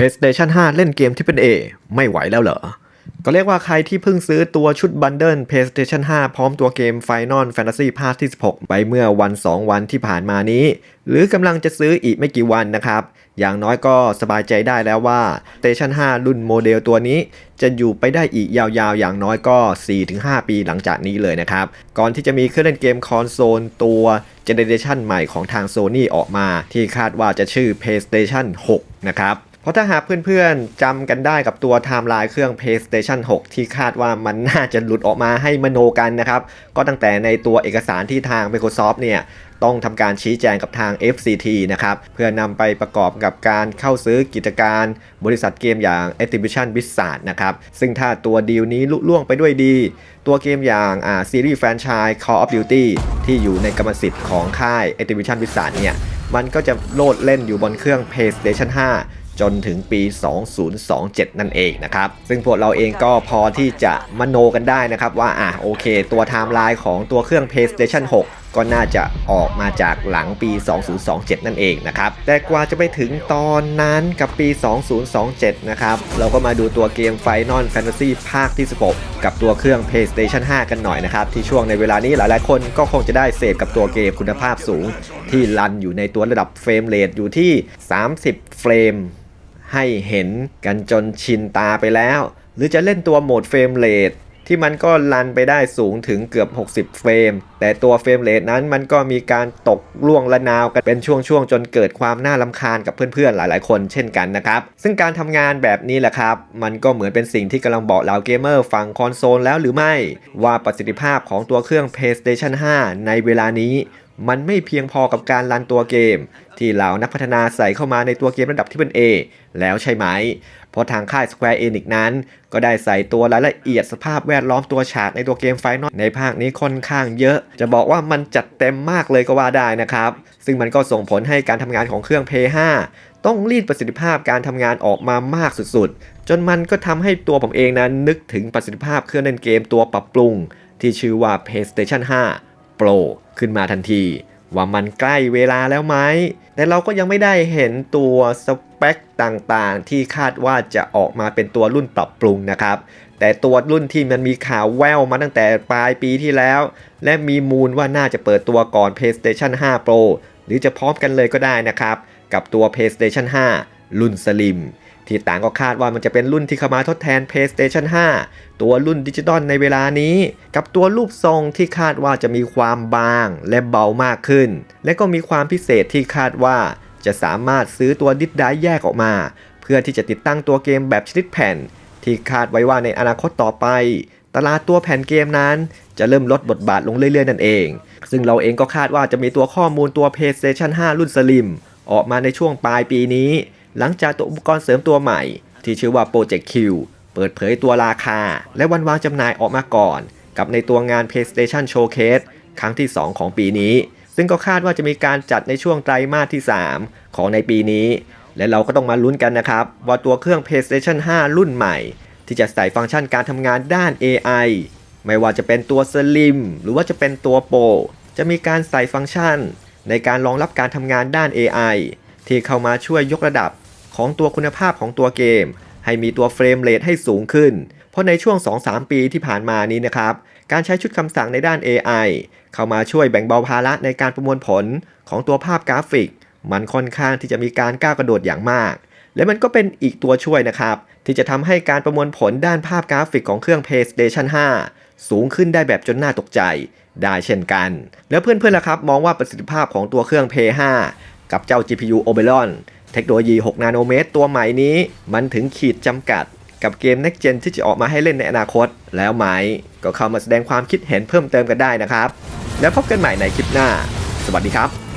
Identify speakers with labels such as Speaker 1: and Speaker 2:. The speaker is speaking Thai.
Speaker 1: PlayStation 5 เล่นเกมที่เป็น A ไม่ไหวแล้วเหรอ ก็เรียกว่าใครที่เพิ่งซื้อตัวชุดบันเดิล PlayStation 5 พร้อมตัวเกม Final Fantasy ภาคที่ 16 ไปเมื่อวัน 2 วันที่ผ่านมานี้ หรือกำลังจะซื้ออีกไม่กี่วันนะครับ อย่างน้อยก็สบายใจได้แล้วว่า PlayStation 5 รุ่นโมเดลตัวนี้ จะอยู่ไปได้อีกยาวๆ อย่างน้อยก็ 4-5 ปีหลังจากนี้เลยนะครับ ก่อนที่จะมีเครื่องเล่นเกมคอนโซลตัวเจเนเรชันใหม่ของทาง Sony ออกมา ที่คาดว่าจะชื่อ PlayStation 6 นะครับ ราะถ้าหากเพื่อนๆจำกันได้กับตัวไทม์ไลน์เครื่อง PlayStation 6 ที่คาดว่ามันน่าจะหลุดออกมาให้มโนกันนะครับ ก็ตั้งแต่ในตัวเอกสารที่ทาง Microsoft เนี่ยต้องทำการชี้แจงกับทาง FCT นะครับ เพื่อนำไปประกอบกับการเข้าซื้อกิจการบริษัทเกมอย่าง Activision Blizzard นะครับ ซึ่งถ้าตัวดีลนี้ลุล่วงไปด้วยดี ตัวเกมอย่างอ่าซีรีส์แฟรนไชส์ Call of Duty ที่อยู่ในกรรมสิทธิ์ของค่าย Activision Blizzard เนี่ยมันก็จะโลดเล่นอยู่บนเครื่อง PlayStation 5 จนถึงปี 2027 นั่นเองนะครับ ซึ่งพวกเราเองก็พอที่จะมโนกันได้นะครับว่าอะโอเค ตัวไทม์ไลน์ของตัวเครื่อง PlayStation 6 ก็น่าจะออกมาจากหลังปี 2027 นั่นเองนะครับ แต่กว่าจะไปถึงตอนนั้นกับปี 2027 นะครับ เราก็มาดูตัวเกม Final Fantasy ภาคที่ 16 กับตัวเครื่อง PlayStation 5 กันหน่อยนะครับ ที่ช่วงในเวลานี้หลายๆ คนก็คงจะได้เสพกับตัวเกมคุณภาพสูง ที่รันอยู่ในตัวระดับเฟรมเรทอยู่ที่ 30 เฟรม ให้เห็นกันจนชินตาไปแล้ว หรือจะเล่นตัวโหมดเฟรมเรทที่มันก็รันไปได้สูงถึงเกือบ 60 เฟรม แต่ตัวเฟรมเรทนั้นมันก็มีการตกล่วงละนาวกันเป็นช่วงๆ จนเกิดความน่าลำคาญกับเพื่อนๆ หลายๆ คนเช่นกันนะครับ ซึ่งการทำงานแบบนี้แหละครับ มันก็เหมือนเป็นสิ่งที่กำลังบอกเหล่าเกมเมอร์ฝั่งคอนโซลแล้วหรือไม่ ว่าประสิทธิภาพของตัวเครื่อง PlayStation 5 ในเวลานี้ มันไม่เพียงพอกับการรันตัวเกม ที่เหล่านักพัฒนาใส่เข้ามาในตัวเกมระดับที่เป็น A แล้วใช่ไหม เพราะทางค่าย Square Enix นั้น ก็ได้ใส่ตัวรายละเอียดสภาพแวดล้อมตัวฉากในตัวเกมไฟนอลในภาคนี้ค่อนข้างเยอะ จะบอกว่ามันจัดเต็มมากเลยก็ว่าได้นะครับ ซึ่งมันก็ส่งผลให้การทำงานของเครื่อง p 5ต้องรีดประสิทธิภาพการทำงานออกมามากสุดๆ จนมันก็ทำให้ตัวผมเองนั้นนึกถึงประสิทธิภาพเครื่องเล่นเกมตัวปรับปรุง ที่ชื่อว่า PlayStation 5 Pro ขึ้นมาทันที ว่ามันใกล้เวลาแล้วไหมแต่เราก็ยังไม่ได้เห็นตัวสเปคต่างๆ ที่คาดว่าจะออกมาเป็นตัวรุ่นปรับปรุงนะครับ แต่ตัวรุ่นที่มันมีข่าวแววมาตั้งแต่ปลายปีที่แล้ว และมีมูลว่าน่าจะเปิดตัวก่อน PlayStation 5 Pro หรือจะพร้อมกันเลยก็ได้นะครับ กับตัว PlayStation 5 รุ่นสลิม ที่ต่างก็คาดว่ามันจะเป็นรุ่นที่เข้ามาทดแทน PlayStation 5 ตัวรุ่นดิจิตอลในเวลานี้ กับตัวรูปทรงที่คาดว่าจะมีความบางและเบามากขึ้น และก็มีความพิเศษที่คาดว่าจะสามารถซื้อตัวดิสไดแยกออกมา เพื่อที่จะติดตั้งตัวเกมแบบชนิดแผ่น ที่คาดไว้ว่าในอนาคตต่อไป ตลาดตัวแผ่นเกมนั้น จะเริ่มลดบทบาทลงเรื่อยๆนั่นเอง ซึ่งเราเองก็คาดว่าจะมีตัวข้อมูลตัว PlayStation 5 รุ่นสลิมออกมาในช่วงปลายปีนี้ หลังจากตัวอุปกรณ์เสริมตัวใหม่ ที่ชื่อว่า Project Q เปิดเผยตัวราคา และวันวางจำหน่ายออกมาก่อน กับในตัวงาน PlayStation Showcase ครั้งที่ 2 ของปีนี้ ซึ่งก็คาดว่าจะมีการจัดในช่วงไตรมาสที่ 3 ของในปีนี้ และเราก็ต้องมาลุ้นกันนะครับ ว่าตัวเครื่อง PlayStation 5 รุ่นใหม่ ที่จะใส่ฟังก์ชันการทำงานด้าน AI ไม่ว่าจะเป็นตัว Slim หรือว่าจะเป็นตัว Pro จะมีการใส่ฟังก์ชัน ในการรองรับการทำงานด้าน AI ที่เข้ามาช่วยยกระดับ ของตัวคุณภาพของตัวเกม ให้มีตัวเฟรมเรทให้สูงขึ้น เพราะในช่วง 2-3 ปีที่ผ่านมานี้นะครับ การใช้ชุดคำสั่งในด้าน AI เข้ามาช่วยแบ่งเบาภาระในการประมวลผลของตัวภาพกราฟิก มันค่อนข้างที่จะมีการก้าวกระโดดอย่างมาก และมันก็เป็นอีกตัวช่วยนะครับ ที่จะทำให้การประมวลผลด้านภาพกราฟิกของเครื่อง PlayStation 5 สูงขึ้นได้แบบจนน่าตกใจได้เช่นกัน แล้วเพื่อนๆล่ะครับ มองว่าประสิทธิภาพของตัวเครื่อง Play 5กับเจ้า GPU Oberon ทคโนโลยี 6 นาโนเมตร ตัวใหม่นี้ มันถึงขีดจำกัดกับเกม Next Gen ที่จะออกมาให้เล่นในอนาคต แล้วไหม ก็เข้ามาแสดงความคิดเห็นเพิ่มเติมกันได้นะครับ แล้วพบกันใหม่ในคลิปหน้า สวัสดีครับ